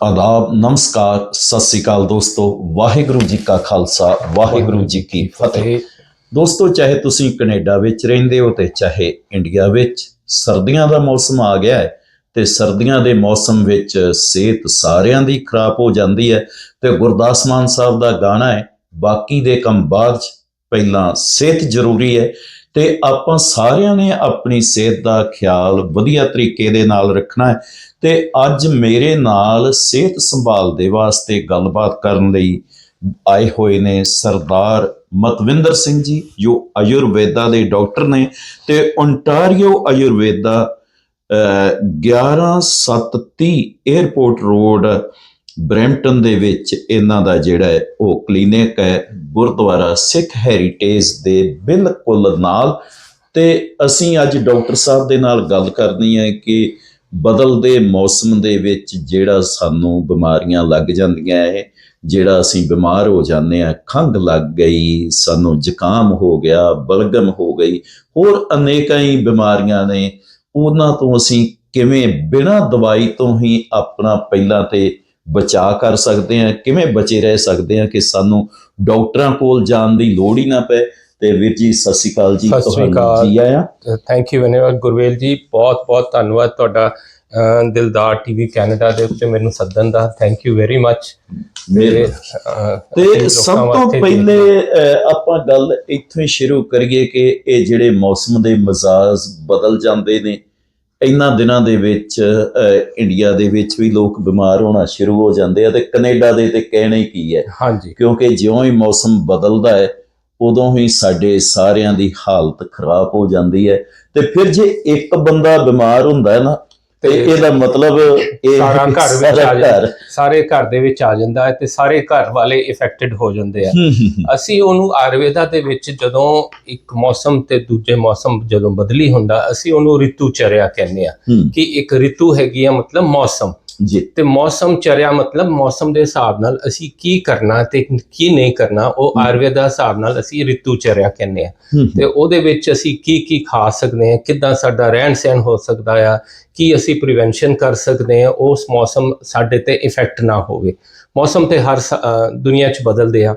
ਆਦਾਬ ਨਮਸਕਾਰ ਸਤਿ ਸ੍ਰੀ ਅਕਾਲ ਦੋਸਤੋ ਵਾਹਿਗੁਰੂ ਜੀ ਕਾ ਖਾਲਸਾ ਵਾਹਿਗੁਰੂ ਜੀ ਕੀ ਫਤਿਹ। ਦੋਸਤੋ ਚਾਹੇ ਤੁਸੀਂ ਕੈਨੇਡਾ ਵਿੱਚ ਰਹਿੰਦੇ ਹੋ ਤੇ ਚਾਹੇ ਇੰਡੀਆ ਵਿੱਚ ਸਰਦੀਆਂ ਦਾ ਮੌਸਮ ਆ ਗਿਆ ਹੈ ਤੇ ਸਰਦੀਆਂ ਦੇ ਮੌਸਮ ਵਿੱਚ ਸਿਹਤ ਸਾਰਿਆਂ ਦੀ ਖਰਾਬ ਹੋ ਜਾਂਦੀ ਹੈ ਤੇ ਗੁਰਦਾਸ ਮਾਨ ਸਾਹਿਬ ਦਾ ਗਾਣਾ ਹੈ ਬਾਕੀ ਦੇ ਕੰਮ ਬਾਅਦ ਪਹਿਲਾਂ ਸਿਹਤ ਜ਼ਰੂਰੀ ਹੈ ਤੇ ਆਪਾਂ ਸਾਰਿਆਂ ਨੇ ਆਪਣੀ ਸਿਹਤ ਦਾ ਖਿਆਲ ਵਧੀਆ ਤਰੀਕੇ ਦੇ ਨਾਲ ਰੱਖਣਾ ਹੈ ਤੇ ਅੱਜ ਮੇਰੇ ਨਾਲ ਸਿਹਤ ਸੰਭਾਲ ਦੇ ਵਾਸਤੇ ਗੱਲਬਾਤ ਕਰਨ ਲਈ ਆਏ ਹੋਏ ਨੇ ਸਰਦਾਰ ਮਤਵਿੰਦਰ ਸਿੰਘ ਜੀ ਜੋ ਆਯੁਰਵੇਦਾ ਦੇ ਡਾਕਟਰ ਨੇ ਤੇ ਓਨਟਾਰੀਓ ਆਯੁਰਵੇਦਾ ਅਹ, 11730 에ਅਰਪੋਰਟ ਰੋਡ ਬ੍ਰੈਂਪਟਨ ਦੇ ਵਿੱਚ ਇਹਨਾਂ ਦਾ ਜਿਹੜਾ ਹੈ, ਉਹ ਕਲੀਨਿਕ ਹੈ, ਗੁਰਦੁਆਰਾ ਸਿੱਖ ਹੈਰੀਟੇਜ ਦੇ ਬਿਲਕੁਲ ਨਾਲ। ਤੇ ਅਸੀਂ ਅੱਜ ਡਾਕਟਰ ਸਾਹਿਬ ਦੇ ਨਾਲ ਗੱਲ ਕਰਨੀ ਹੈ ਕਿ ਬਦਲਦੇ ਮੌਸਮ ਦੇ ਵਿੱਚ ਜਿਹੜਾ ਸਾਨੂੰ ਬਿਮਾਰੀਆਂ ਲੱਗ ਜਾਂਦੀਆਂ ਹੈ ਜਿਹੜਾ ਅਸੀਂ ਬਿਮਾਰ ਹੋ ਜਾਂਦੇ ਆ ਖੰਘ ਲੱਗ ਗਈ, ਸਾਨੂੰ ਜ਼ੁਕਾਮ ਹੋ ਗਿਆ, ਬਲਗਮ ਹੋ ਗਈ, ਹੋਰ ਅਨੇਕਾਂ ਹੀ ਬਿਮਾਰੀਆਂ ਨੇ। ਉਹਨਾਂ ਤੋਂ ਅਸੀਂ ਕਿਵੇਂ ਬਿਨਾਂ ਦਵਾਈ ਤੋਂ ਹੀ ਆਪਣਾ ਪਹਿਲਾਂ ਤੇ ਬਚਾਅ ਕਰ ਸਕਦੇ ਹਾਂ ਕਿਵੇਂ ਬਚੇ ਰਹਿ ਸਕਦੇ ਹਾਂ ਕਿ ਸਾਨੂੰ ਡਾਕਟਰਾਂ ਕੋਲ ਜਾਣ ਦੀ ਲੋੜ ਹੀ ਨਾ ਪਏ। ਤੇ ਵੀਰ ਜੀ ਸਤਿ ਸ਼੍ਰੀ ਅਕਾਲ ਜੀ ਅਕਾਲ। ਜੀ ਆਇਆਂ ਥੈਂਕ ਯੂ ਵੈਰੀ ਗੁਰਵੇਲ ਜੀ ਬਹੁਤ ਬਹੁਤ ਧੰਨਵਾਦ ਤੁਹਾਡਾ ਦਿਲਦਾਰ ਟੀਵੀ ਕੈਨੇਡਾ ਦੇ ਉੱਤੇ ਮੈਨੂੰ ਸੱਦਣ ਦਾ। ਥੈਂਕ ਯੂ ਵੈਰੀ ਮੱਚ ਮੇਰੇ ਤੇ ਸਭ ਤੋਂ ਪਹਿਲੇ ਆਪਾਂ ਗੱਲ ਇੱਥੋਂ ਹੀ ਸ਼ੁਰੂ ਕਰੀਏ ਕਿ ਇਹ ਜਿਹੜੇ ਮੌਸਮ ਦੇ ਮਿਜ਼ਾਜ ਬਦਲ ਜਾਂਦੇ ਨੇ ਇਹਨਾਂ ਦਿਨਾਂ ਦੇ ਵਿੱਚ ਇੰਡੀਆ ਦੇ ਵਿੱਚ ਵੀ ਲੋਕ ਬਿਮਾਰ ਹੋਣਾ ਸ਼ੁਰੂ ਹੋ ਜਾਂਦੇ ਆ ਤੇ ਕੈਨੇਡਾ ਦੇ ਤੇ ਕਹਿਣਾ ਹੀ ਕੀ ਹੈ? ਹਾਂਜੀ। ਕਿਉਂਕਿ ਜਿਉਂ ਹੀ ਮੌਸਮ ਬਦਲਦਾ ਹੈ ਉਦੋਂ ਹੀ ਸਾਡੇ ਸਾਰਿਆਂ ਦੀ ਹਾਲਤ ਖਰਾਬ ਹੋ ਜਾਂਦੀ ਹੈ ਤੇ ਫਿਰ ਜੇ ਇੱਕ ਬੰਦਾ ਬਿਮਾਰ ਹੁੰਦਾ ਹੈ ਨਾ ਤੇ ਇਹਦਾ ਮਤਲਬ ਇਹ ਸਾਰਾ ਘਰ ਵਿੱਚ ਆ ਜਾਂਦਾ। ਸਾਰੇ ਘਰ ਦੇ ਵਿੱਚ ਆ ਜਾਂਦਾ ਹੈ ਤੇ ਸਾਰੇ ਘਰ ਵਾਲੇ ਇਫੈਕਟਡ ਹੋ ਜਾਂਦੇ ਆ। ਅਸੀਂ ਉਹਨੂੰ ਆਯੁਰਵੇਦਾ ਦੇ ਵਿੱਚ ਜਦੋਂ ਇੱਕ ਮੌਸਮ ਤੇ ਦੂਜੇ ਮੌਸਮ ਜਦੋਂ ਬਦਲੀ ਹੁੰਦਾ ਅਸੀਂ ਉਹਨੂੰ ਰਿਤੂ ਚਰਿਆ ਕਹਿੰਦੇ ਆ ਕਿ ਇੱਕ ਰਿਤੂ ਹੈਗੀ ਆ ਮਤਲਬ ਮੌਸਮ ਜੀ। ਤੇ ਮੌਸਮ ਚਰਿਆ ਮਤਲਬ ਮੌਸਮ ਦੇ ਹਿਸਾਬ ਨਾਲ ਅਸੀਂ ਕੀ ਕਰਨਾ ਤੇ ਕੀ ਨਹੀਂ ਕਰਨਾ ਉਹ। ਆਯੁਰਵੇਦ ਦੇ ਹਿਸਾਬ ਨਾਲ ਅਸੀਂ ਰਿਤੂ ਚਰਿਆ ਕਹਿੰਦੇ ਆ ਤੇ ਉਹਦੇ ਵਿੱਚ ਅਸੀਂ ਕੀ ਕੀ ਖਾ ਸਕਦੇ ਹਾਂ ਕਿੱਦਾਂ ਸਾਡਾ ਰਹਿਣ ਸਹਿਣ ਹੋ ਸਕਦਾ ਆ ਕੀ ਅਸੀਂ ਪ੍ਰੀਵੈਂਸ਼ਨ ਕਰ ਸਕਦੇ ਹਾਂ ਉਸ ਮੌਸਮ ਸਾਡੇ ਤੇ ਇਫੈਕਟ ਨਾ ਹੋਵੇ। ਮੌਸਮ ਤੇ ਹਰ ਦੁਨੀਆ 'ਚ ਬਦਲਦੇ ਆ।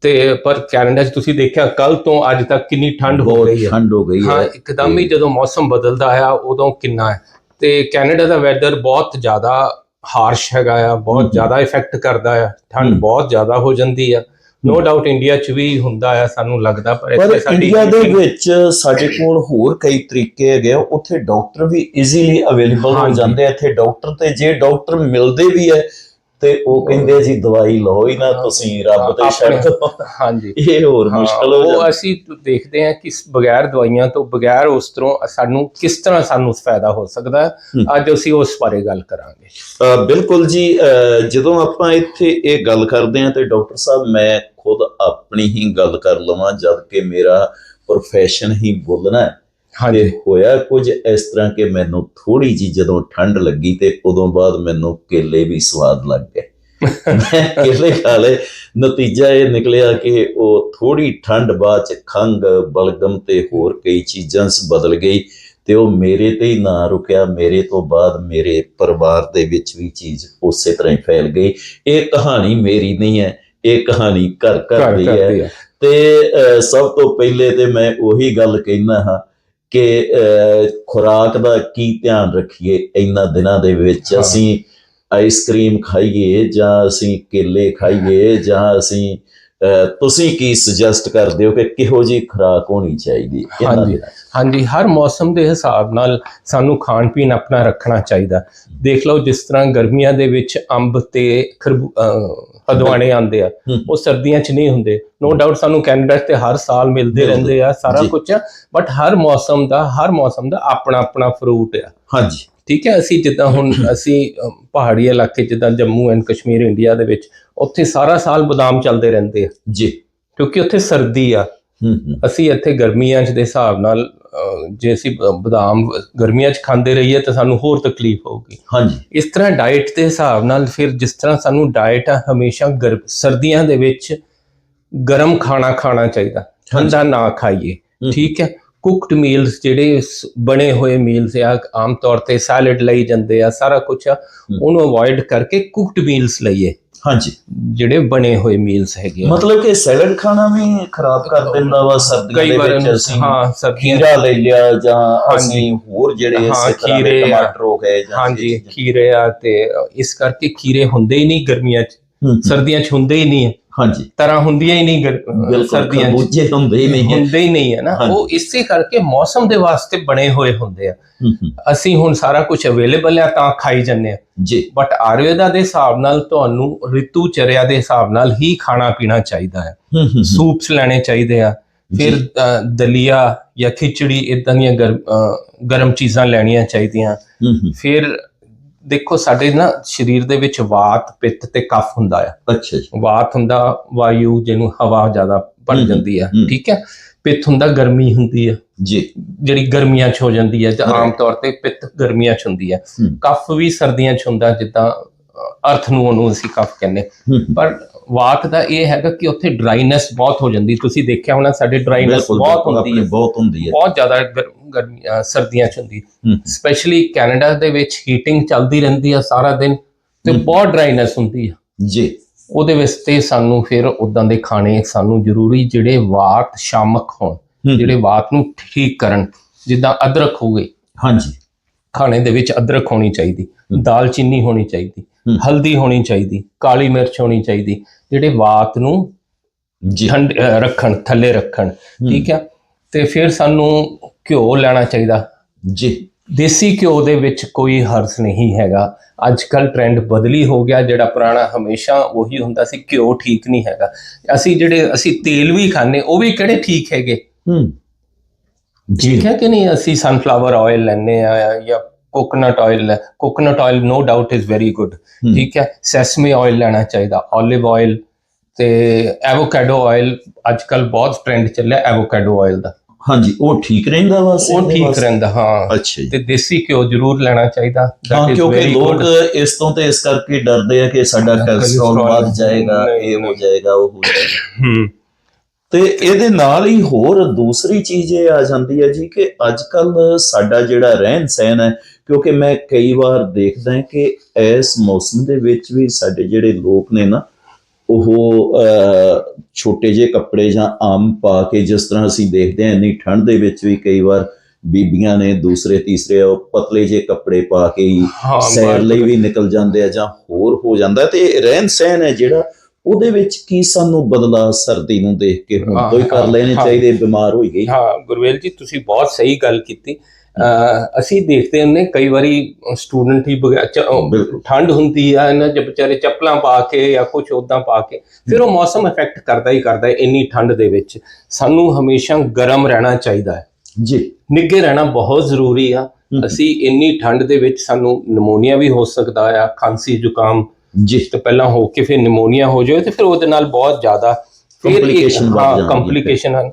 ਤੇ ਪਰ ਕੈਨੇਡਾ 'ਚ ਤੁਸੀਂ ਦੇਖਿਆ ਕੱਲ ਤੋਂ ਅੱਜ ਤੱਕ ਕਿੰਨੀ ਠੰਡ ਹੋ ਗਈ ਹੈ ਠੰਡ ਹੋ ਗਈ ਹਾਂ ਹੈ ਇੱਕਦਮ ਹੀ ਜਦੋਂ ਮੌਸਮ ਬਦਲਦਾ ਆ ਉਦੋਂ ਕਿੰਨਾ ਹੈ ਤੇ ਕੈਨੇਡਾ ਦਾ ਵੈਦਰ ਬਹੁਤ ਜ਼ਿਆਦਾ ਹਾਰਸ਼ ਹੈਗਾ ਆ। ਬਹੁਤ ਜ਼ਿਆਦਾ ਇਫੈਕਟ ਕਰਦਾ ਆ ਠੰਡ। ਬਹੁਤ ਜ਼ਿਆਦਾ ਹੋ ਜਾਂਦੀ ਆ ਨੋ ਡਾਊਟ ਇੰਡੀਆ 'ਚ ਵੀ ਹੁੰਦਾ ਆ ਸਾਨੂੰ ਲੱਗਦਾ ਪਰ ਇੱਥੇ ਸਾਡੀ ਇੰਡੀਆ ਦੇ ਵਿੱਚ ਸਾਡੇ ਕੋਲ ਹੋਰ ਕਈ ਤਰੀਕੇ ਹੈਗੇ ਆ ਉੱਥੇ ਡਾਕਟਰ ਵੀ ਈਜ਼ੀਲੀ ਅਵੇਲੇਬਲ ਹੋ। ਜਾਂਦੇ ਆ ਇੱਥੇ ਡਾਕਟਰ ਤੇ ਜੇ ਡਾਕਟਰ ਮਿਲਦੇ ਵੀ ਹੈ ਤੇ ਉਹ ਕਹਿੰਦੇ ਜੀ। ਦਵਾਈ ਲਓ ਹੀ ਨਾ ਤੁਸੀਂ ਰੱਬ ਤੇ ਛੱਡ ਦਿਓ ਹਾਂਜੀ। ਇਹ ਹੋਰ ਮੁਸ਼ਕਲ ਹੋ ਉਹ ਜਾਂਦਾ। ਅਸੀਂ ਤ- ਦੇਖਦੇ ਹਾਂ ਕਿ ਸ- ਬਗੈਰ ਦਵਾਈਆਂ ਤੋਂ ਬਗੈਰ ਉਸ ਤਰ੍ਹਾਂ ਸਾਨੂੰ ਕਿਸ ਤਰ੍ਹਾਂ ਸਾਨੂੰ ਫਾਇਦਾ ਹੋ ਸਕਦਾ। ਅੱਜ ਅਸੀਂ ਉਸ ਬਾਰੇ ਗੱਲ ਕਰਾਂਗੇ। ਬਿਲਕੁਲ ਜੀ ਜਦੋਂ ਆਪਾਂ ਇੱਥੇ ਇਹ ਗੱਲ ਕਰਦੇ ਹਾਂ ਤੇ ਡਾਕਟਰ ਸਾਹਿਬ ਮੈਂ ਖੁਦ ਆਪਣੀ ਹੀ ਗੱਲ ਕਰ ਲਵਾਂ ਜਦ ਕਿ ਮੇਰਾ ਪ੍ਰੋਫੈਸ਼ਨ ਹੀ ਬੋਲਣਾ ਹੈ। ਹਾਂਜੀ। ਹੋਇਆ ਕੁਝ ਇਸ ਤਰ੍ਹਾਂ ਕਿ ਮੈਨੂੰ ਥੋੜੀ ਜੀ ਜਦੋਂ ਠੰਡ ਲੱਗੀ ਤੇ ਉਦੋਂ ਬਾਅਦ ਮੈਨੂੰ ਕੇਲੇ ਵੀ ਸਵਾਦ ਲੱਗ ਗਏ। ਕੇਲੇ ਖਾ ਲਏ। ਨਤੀਜਾ ਇਹ ਨਿਕਲਿਆ ਕਿ ਉਹ ਥੋੜੀ ਠੰਡ ਬਾਅਦ ਚ ਖੰਗ ਬਲਗਮ ਤੇ ਹੋਰ ਕਈ ਚੀਜ਼ਾਂ ਸ ਬਦਲ ਗਈ ਤੇ ਉਹ ਮੇਰੇ ਤੇ ਹੀ ਨਾ ਰੁਕਿਆ। ਮੇਰੇ ਤੋਂ ਬਾਅਦ ਮੇਰੇ ਪਰਿਵਾਰ ਦੇ ਵਿੱਚ ਵੀ ਚੀਜ਼ ਉਸੇ ਤਰ੍ਹਾਂ ਹੀ ਫੈਲ ਗਈ। ਇਹ ਕਹਾਣੀ ਮੇਰੀ ਨਹੀਂ ਹੈ। ਇਹ ਕਹਾਣੀ ਘਰ ਘਰ ਦੀ ਹੈ। ਤੇ ਸਭ ਤੋਂ ਪਹਿਲੇ ਤੇ ਮੈਂ ਉਹੀ ਗੱਲ ਕਹਿਣਾ ਹਾਂ ਕਿ ਖੁਰਾਕ ਦਾ ਕੀ ਧਿਆਨ ਰੱਖੀਏ ਇਹਨਾਂ ਦਿਨਾਂ ਦੇ ਵਿੱਚ। ਅਸੀਂ ਆਈਸਕ੍ਰੀਮ ਖਾਈਏ ਜਾਂ ਅਸੀਂ ਕੇਲੇ ਖਾਈਏ ਜਾਂ ਅਸੀਂ ਤੁਸੀਂ ਕੀ ਸੁਜੈਸਟ ਕਰਦੇ ਹੋ ਕਿ ਕਿਹੋ ਜੀ ਖੁਰਾਕ ਹੋਣੀ ਚਾਹੀਦੀ ਹਾਂਜੀ। ਹਾਂਜੀ ਹਰ ਮੌਸਮ ਦੇ ਹਿਸਾਬ ਨਾਲ ਸਾਨੂੰ ਖਾਣ ਪੀਣ ਆਪਣਾ ਰੱਖਣਾ ਚਾਹੀਦਾ ਦੇਖ ਲਓ ਜਿਸ ਤਰ੍ਹਾਂ ਗਰਮੀਆਂ ਦੇ ਵਿੱਚ ਅੰਬ ਤੇ ਹਦਵਾਣੇ ਆਉਂਦੇ ਆ। ਉਹ ਸਰਦੀਆਂ 'ਚ ਨਹੀਂ ਹੁੰਦੇ। ਨੋ ਡਾਊਟ ਸਾਨੂੰ ਕੈਨੇਡਾ ਤੇ ਹਰ ਸਾਲ ਮਿਲਦੇ ਰਹਿੰਦੇ ਆ ਸਾਰਾ। ਕੁਝ ਬਟ ਹਰ ਮੌਸਮ ਦਾ ਹਰ ਮੌਸਮ ਦਾ ਆਪਣਾ ਆਪਣਾ ਫਰੂਟ ਆ। ਹਾਂਜੀ। ਠੀਕ ਹੈ ਅਸੀਂ ਜਿੱਦਾਂ ਹੁਣ ਅਸੀਂ ਪਹਾੜੀ ਇਲਾਕੇ ਜਿੱਦਾਂ ਜੰਮੂ ਐਂਡ ਕਸ਼ਮੀਰ ਇੰਡੀਆ ਦੇ ਵਿੱਚ ਉੱਥੇ ਸਾਰਾ ਸਾਲ ਬਦਾਮ ਚੱਲਦੇ ਰਹਿੰਦੇ ਆ। ਜੀ। ਕਿਉਂਕਿ ਉੱਥੇ ਸਰਦੀ ਆ। ਅਸੀਂ ਇੱਥੇ ਗਰਮੀਆਂ 'ਚ ਦੇ ਹਿਸਾਬ ਨਾਲ ਜੇ ਅਸੀਂ ਬਦਾਮ ਗਰਮੀਆਂ 'ਚ ਖਾਂਦੇ ਰਹੀਏ ਤਾਂ ਸਾਨੂੰ ਹੋਰ ਤਕਲੀਫ ਹੋਊਗੀ। ਹਾਂਜੀ। ਇਸ ਤਰ੍ਹਾਂ ਡਾਈਟ ਦੇ ਹਿਸਾਬ ਨਾਲ ਫਿਰ ਜਿਸ ਤਰ੍ਹਾਂ ਸਾਨੂੰ ਡਾਈਟ ਆ ਹਮੇਸ਼ਾ ਸਰਦੀਆਂ ਦੇ ਵਿੱਚ ਗਰਮ ਖਾਣਾ ਖਾਣਾ ਚਾਹੀਦਾ। ਠੰਡਾ ਨਾ ਖਾਈਏ। ਠੀਕ ਹੈ? ਕੁਕਡ ਮੀਲਸ ਜਿਹੜੇ ਬਣੇ ਹੋਏ ਮੀਲਸ ਆ ਆਮ ਤੌਰ ਤੇ ਸੈਲਡ ਲਈ ਜਾਂਦੇ ਆ ਸਾਰਾ ਕੁਝ ਆ ਉਹਨੂੰ ਅਵੋਇਡ ਕਰਕੇ ਕੁਕਡ ਮੀਲਸ ਲਈਏ। ਹਾਂਜੀ ਜਿਹੜੇ ਬਣੇ ਹੋਏ ਮੀਲਸ ਹੈਗੇ ਆ ਮਤਲਬ ਕਿ ਸੈਲਡ ਖਾਣਾ ਵੀ ਖਰਾਬ ਕਰ ਦਿੰਦਾ ਵਾ ਸਰਦੀਆਂ ਦੇ ਵਿੱਚ ਅਸੀਂ ਹਾਂ ਸਬਜ਼ੀਆਂ ਖੀਰਾ ਲੈ ਲਿਆ ਜਾਂ। ਅਸੀਂ ਹੋਰ ਜਿਹੜੇ ਇਸੇ ਤਰ੍ਹਾਂ ਦੇ। ਟਮਾਟਰ ਹੋ ਗਏ ਜਾਂ ਹਾਂਜੀ। ਖੀਰੇ ਆ ਤੇ ਇਸ ਕਰਕੇ ਖੀਰੇ ਹੁੰਦੇ ਹੀ ਨਹੀਂ ਗਰਮੀਆਂ 'ਚ। ਸਰਦੀਆਂ 'ਚ ਹੁੰਦੇ ਹੀ ਨਹੀਂ ਹਾਂਜੀ। ਤਰ੍ਹਾਂ ਹੁੰਦੀਆਂ ਹੀ ਨਹੀਂ ਗਰ- ਸਰਦੀਆਂ 'ਚ। ਹੁੰਦੇ ਹੀ ਨਹੀਂ ਹੈ। ਹੁੰਦੇ ਹੀ ਨਹੀਂ ਹੈ ਨਾ। ਹਾਂਜੀ। ਉਹ ਇਸੇ ਕਰਕੇ ਮੌਸਮ ਦੇ ਵਾਸਤੇ ਬਣੇ ਹੋਏ ਹੁੰਦੇ ਆ। ਅਸੀਂ ਹੁਣ ਸਾਰਾ ਕੁਝ ਅਵੇਲੇਬਲ ਆ ਤਾਂ ਖਾਈ ਜੰਨੇ ਆ। ਜੀ। ਬਟ ਆਯੁਰਵੇਦਾ ਦੇ ਹਿਸਾਬ ਨਾਲ ਤੁਹਾਨੂੰ ਰਿਤੂ ਚਰਿਆ ਦੇ ਹਿਸਾਬ ਨਾਲ ਹੀ ਖਾਣਾ ਪੀਣਾ ਚਾਹੀਦਾ ਹੈ। ਹੂੰ, ਹੂੰ, ਹੂੰ। ਸੂਪਸ ਲੈਣੇ ਚਾਹੀਦੇ ਆ। ਫਿਰ ਅ, ਦਲੀਆ ਜਾਂ ਖਿਚੜੀ ਇਦਾਂ ਦੀਆਂ ਗਰ- ਅ, ਗਰਮ ਚੀਜ਼ਾਂ ਲੈਣੀਆਂ ਚਾਹੀਦੀਆਂ। ਹੂੰ, ਹੂੰ। ਫਿਰ ਦੇਖੋ ਸਾਡੇ ਨਾ ਸਰੀਰ ਦੇ ਵਿੱਚ ਵਾਤ ਪਿੱਤ ਤੇ ਕਫ ਹੁੰਦਾ ਆ ਅੱਛਾ ਜੀ ਵਾਤ ਹੁੰਦਾ ਵਾਯੂ ਜਿਹਨੂੰ ਹਵਾ ਜ਼ਿਆਦਾ ਬਣ ਜਾਂਦੀ ਆ। ਠੀਕ ਹੈ ਪਿੱਤ ਹੁੰਦਾ ਗਰਮੀ ਹੁੰਦੀ ਆ ਜੀ ਜਿਹੜੀ ਗਰਮੀਆਂ 'ਚ ਹੋ ਜਾਂਦੀ ਹੈ ਜਾਂ. ਆਮ ਤੌਰ ਤੇ ਪਿੱਤ ਗਰਮੀਆਂ 'ਚ ਹੁੰਦੀ ਹਮ। ਕਫ ਵੀ ਸਰਦੀਆਂ 'ਚ ਹੁੰਦਾ ਜਿੱਦਾਂ ਅਰਥ ਨੂੰ ਉਹਨੂੰ ਅਸੀਂ ਕਫ ਕਹਿੰਦੇ। ਪਰ ਵਾਤ ਦਾ ਇਹ ਹੈਗਾ ਕਿ ਉੱਥੇ ਡਰਾਈਨੈਸ ਬਹੁਤ ਹੋ ਜਾਂਦੀ। ਤੁਸੀਂ ਦੇਖਿਆ ਹੋਣਾ ਸਾਡੇ ਡਰਾਈਨੈਸ ਬਹੁਤ ਹੁੰਦੀ ਹੈ। ਬਹੁਤ ਹੁੰਦੀ ਹੈ। ਬਹੁਤ ਜ਼ਿਆਦਾ ਗਰਮੀ ਸਰਦੀਆਂ 'ਚ ਹੁੰਦੀ। ਸਪੈਸ਼ਲੀ ਕੈਨੇਡਾ ਦੇ ਵਿੱਚ ਹੀਟਿੰਗ ਚੱਲਦੀ ਰਹਿੰਦੀ ਆ ਸਾਰਾ ਦਿਨ ਤੇ। ਬਹੁਤ ਡਰਾਈਨੈਸ ਹੁੰਦੀ ਆ ਜੀ। ਉਹਦੇ ਵਿੱਚ ਤੇ ਸਾਨੂੰ ਫਿਰ ਉਦਾਂ ਦੇ ਖਾਣੇ ਸਾਨੂੰ ਜ਼ਰੂਰੀ ਜਿਹੜੇ ਵਾਤ ਸ਼ਾਮਕ ਹੋਣ ਜਿਹੜੇ ਵਾਤ ਨੂੰ ਠੀਕ ਕਰਨ ਜਿੱਦਾਂ ਅਦਰਕ ਹੋ ਗਈ। ਹਾਂਜੀ। ਖਾਣੇ ਦੇ ਵਿੱਚ ਅਦਰਕ ਹੋਣੀ ਚਾਹੀਦੀ ਦਾਲਚੀਨੀ ਹੋਣੀ ਚਾਹੀਦੀ। ਹਲਦੀ ਹੋਣੀ ਚਾਹੀਦੀ ਕਾਲੀ ਮਿਰਚ ਹੋਣੀ ਚਾਹੀਦੀ ਜਿਹੜੇ ਵਾਤ ਨੂੰ ਠੰਡ ਰੱਖਣ ਥੱਲੇ ਰੱਖਣ ਠੀਕ ਹੈ ਤੇ ਫਿਰ ਸਾਨੂੰ ਘਿਓ ਲੈਣਾ ਚਾਹੀਦਾ। ਜੀ। ਦੇਸੀ ਘਿਓ ਦੇ ਵਿੱਚ ਕੋਈ ਹਰਜ਼ ਨਹੀਂ ਹੈਗਾ। ਅੱਜ ਕੱਲ ਟ੍ਰੈਂਡ ਬਦਲੀ ਹੋ ਗਿਆ ਜਿਹੜਾ ਪੁਰਾਣਾ ਹਮੇਸ਼ਾ ਉਹੀ ਹੁੰਦਾ ਸੀ ਘਿਓ ਠੀਕ ਨਹੀਂ ਹੈਗਾ। ਅਸੀਂ ਜਿਹੜੇ ਅਸੀਂ ਤੇਲ ਵੀ ਖਾਂਦੇ ਉਹ ਵੀ ਕਿਹੜੇ ਠੀਕ ਹੈਗੇ? ਹੂੰ। ਜੀ। ਠੀਕ ਹੈ ਕਿ ਨਹੀਂ? ਅਸੀਂ ਸਨਫਲਾਵਰ ਆਇਲ ਲੈਨੇ ਆ ਜਾਂ coconut oil coconut oil no doubt is very good. ਠੀਕ ਹੈ ਸੈਸਮੀ ਆਇਲ ਲੈਣਾ ਚਾਹੀਦਾ 올ਿਵ ਆਇਲ ਤੇ ਐਵੋਕੈਡੋ ਆਇਲ ਅੱਜ ਕੱਲ ਬਹੁਤ ਟ੍ਰੈਂਡ ਚੱਲਿਆ ਐਵੋਕੈਡੋ ਆਇਲ ਦਾ ਹਾਂਜੀ ਉਹ ਠੀਕ ਰਹਿੰਦਾ ਵਾ ਉਹ ਠੀਕ? ਰਹਿੰਦਾ ਹਾਂ ਅੱਛਾ ਤੇ ਦੇਸੀ ਘਿਓ ਜ਼ਰੂਰ ਲੈਣਾ ਚਾਹੀਦਾ ਹਾਂ ਕਿਉਂਕਿ ਲੋਕ. ਇਸ ਤੋਂ ਤੇ ਇਸ ਕਰਕੇ ਡਰਦੇ ਆ ਕਿ ਸਾਡਾ ਹਾਂ, ਕੋਲੇਸਟ੍ਰੋਲ ਵੱਧ ਜਾਏਗਾ ਇਹ ਹੋ। ਜਾਏਗਾ ਉਹ ਹੋ ਜਾਏਗਾ ਹਮ ਤੇ ਇਹਦੇ ਨਾਲ ਹੀ ਹੋਰ ਦੂਸਰੀ ਚੀਜ਼ ਇਹ ਆ ਜਾਂਦੀ ਹੈ ਜੀ ਕਿ ਅੱਜ ਕੱਲ ਸਾਡਾ ਜਿਹੜਾ ਰਹਿਣ ਸਹਿਣ ਹੈ ਕਿਉਂਕਿ ਮੈਂ ਕਈ ਵਾਰ ਦੇਖਦਾ ਹਾਂ ਕਿ ਇਸ ਮੌਸਮ ਦੇ ਵਿੱਚ ਵੀ ਸਾਡੇ ਜਿਹੜੇ ਲੋਕ ਨੇ ਨਾ ਉਹ ਛੋਟੇ ਜਿਹੇ ਕੱਪੜੇ ਜਾਂ ਆਮ ਪਾ ਕੇ ਜਿਸ ਤਰ੍ਹਾਂ ਅਸੀਂ ਦੇਖਦੇ ਹਾਂ ਇੰਨੀ ਠੰਡ ਦੇ ਵਿੱਚ ਵੀ ਕਈ ਵਾਰ ਬੀਬੀਆਂ ਨੇ ਦੂਸਰੇ ਤੀਸਰੇ ਉਹ ਪਤਲੇ ਜਿਹੇ ਕੱਪੜੇ ਪਾ ਕੇ ਹੀ ਸੈਰ ਲਈ ਵੀ ਨਿਕਲ ਜਾਂਦੇ ਆ ਜਾਂ ਹੋਰ ਹੋ ਜਾਂਦਾ ਤੇ ਰਹਿਣ ਸਹਿਣ ਹੈ ਜਿਹੜਾ ਉਹਦੇ ਵਿੱਚ ਕੀ ਸਾਨੂੰ ਬਦਲਾ ਸਰਦੀ ਨੂੰ ਦੇਖ ਕੇ ਹੁਣ ਤੋਂ ਹੀ ਕਰ ਲੈਣੇ। ਚਾਹੀਦੇ ਬਿਮਾਰ ਹੋਈ ਗਈ। ਹਾਂ ਗੁਰਵੇਲ ਜੀ ਤੁਸੀਂ ਬਹੁਤ ਸਹੀ ਗੱਲ ਕੀਤੀ। ਅਸੀਂ ਦੇਖਦੇ ਹੁੰਨੇ ਕਈ ਵਾਰੀ ਸਟੂਡੈਂਟ ਹੀ। ਠੰਡ ਹੁੰਦੀ ਆ ਇਹਨਾਂ ਚ ਵਿਚਾਰੇ ਚੱਪਲਾਂ ਪਾ ਕੇ ਜਾਂ ਕੁਝ ਉਦਾਂ ਪਾ ਕੇ ਫਿਰ ਉਹ ਮੌਸਮ ਇਫੈਕਟ ਕਰਦਾ ਹੀ ਕਰਦਾ ਹੈ ਇੰਨੀ ਠੰਡ ਦੇ ਵਿੱਚ। ਸਾਨੂੰ ਹਮੇਸ਼ਾ ਗਰਮ ਰਹਿਣਾ ਚਾਹੀਦਾ ਹੈ। ਜੀ। ਨਿੱਘੇ ਰਹਿਣਾ ਬਹੁਤ ਜ਼ਰੂਰੀ ਆ। ਅਸੀਂ ਇੰਨੀ ਠੰਡ ਦੇ ਵਿੱਚ ਸਾਨੂੰ ਨਮੋਨੀਆ ਵੀ ਹੋ ਸਕਦਾ ਆ ਖਾਂਸੀ ਜ਼ੁਕਾਮ ਜੀ। ਤੇ ਪਹਿਲਾਂ ਹੋ ਕੇ ਫਿਰ ਨਿਮੋਨੀਆ ਹੋ ਜਾਏ ਤੇ ਫਿਰ ਉਹਦੇ ਨਾਲ ਬਹੁਤ ਜ਼ਿਆਦਾ ਜਾਣਗੀਆਂ। ਕੰਪਲਿਕੇਸ਼ਨ ਹਨ।